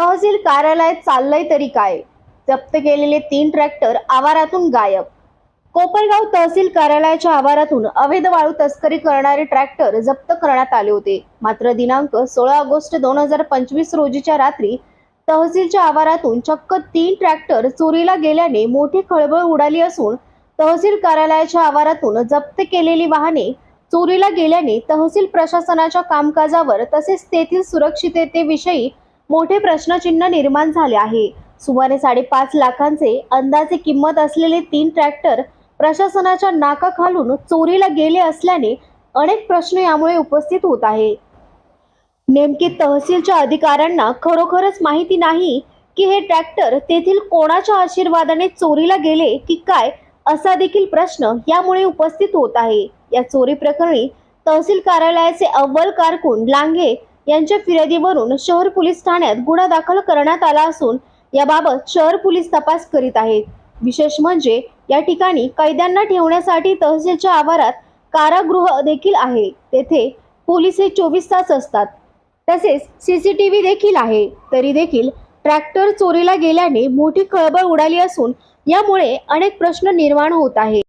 तहसील कार्यालयात चाललंय तरी काय? जप्त केलेले तीन ट्रॅक्टर आवारातून गायब. कोपरगाव तहसील कार्यालयाच्या आवारातून अवैध वाळू तस्करी करणारे ट्रॅक्टर जप्त करण्यात आले होते. मात्र दिनांक सोळा ऑगस्ट दोन हजार पंचवीस रोजीच्या रात्री तहसीलच्या आवारातून चक्क तीन ट्रॅक्टर चोरीला गेल्याने मोठी खळबळ उडाली असून तहसील कार्यालयाच्या आवारातून जप्त केलेली वाहने चोरीला गेल्याने तहसील प्रशासनाच्या कामकाजावर तसेच तेथील सुरक्षिततेविषयी मोठे प्रश्नचिन्ह निर्माण झाले आहे. सुमारे साडेपाच लाखांचे अंदाजे किंमत असलेले तीन ट्रॅक्टर प्रशासनाच्या नाकाखालून चोरीला गेले असल्याने अनेक प्रश्न यामुळे उपस्थित होत आहे. नेमके तहसीलच्या अधिकाऱ्यांना खरोखरच माहिती नाही की हे ट्रॅक्टर तेथील कोणाच्या आशीर्वादाने चोरीला गेले की काय असा देखील प्रश्न यामुळे उपस्थित होत आहे. या चोरी प्रकरणी तहसील कार्यालयाचे अव्वल कारकून लांघे यांच्या फिर्यादीवरून शहर पोलीस ठाण्यात गुन्हा दाखल करण्यात आला असून याबाबत शहर पोलीस तपास करीत आहेत. विशेष म्हणजे या ठिकाणी कैद्यांना ठेवण्यासाठी तहसीलच्या आवारात कारागृह देखील आहे. तेथे पोलीस हे चोवीस तास असतात. तसेच सीसीटीव्ही देखील आहे. तरी देखील ट्रॅक्टर चोरीला गेल्याने मोठी खळबळ उडाली असून यामुळे अनेक प्रश्न निर्माण होत आहे